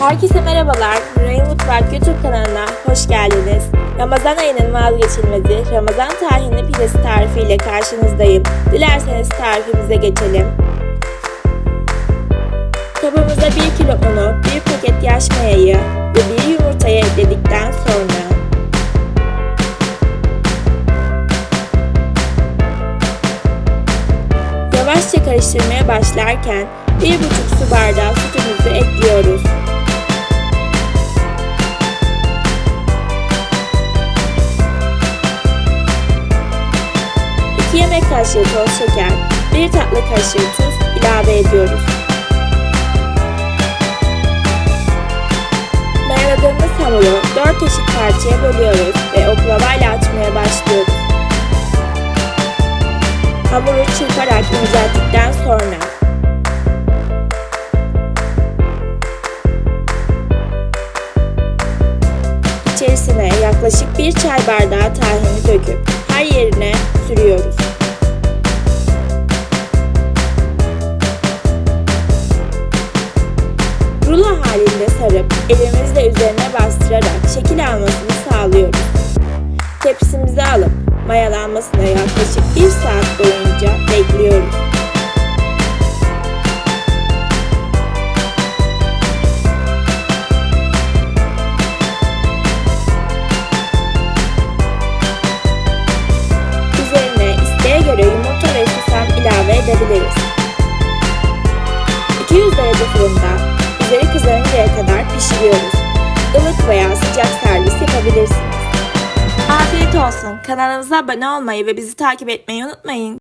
Herkese merhabalar. Nuray Mutfak YouTube kanalına hoş geldiniz. Ramazan ayının vazgeçilmezi Ramazan tahinli pidesi tarifiyle karşınızdayım. Dilerseniz tarifimize geçelim. Kabımıza 1 kilo unu, 1 paket yaş mayayı ve 1 yumurtayı ekledikten sonra Yavaşça karıştırmaya başlarken 1,5 su bardağı 2 yemek kaşığı toz şeker, 1 tatlı kaşığı tuz ilave ediyoruz. Mayaladığımız hamuru 4 eşit parçaya bölüyoruz ve oklavayla açmaya başlıyoruz. Hamuru çırparak incelttikten sonra içerisine yaklaşık 1 çay bardağı tahini döküp her yerine sürüyoruz. Halinde sarıp elimizle üzerine bastırarak şekil almasını sağlıyoruz. Tepsimize alıp mayalanmasına yaklaşık 1 saat boyunca bekliyoruz. Üzerine isteğe göre yumurta ve ilave edebiliriz. 200 derece fırında üzeri kızarıncaya kadar pişiriyoruz. Ilık veya sıcak servis yapabilirsiniz. Afiyet olsun. Kanalımıza abone olmayı ve bizi takip etmeyi unutmayın.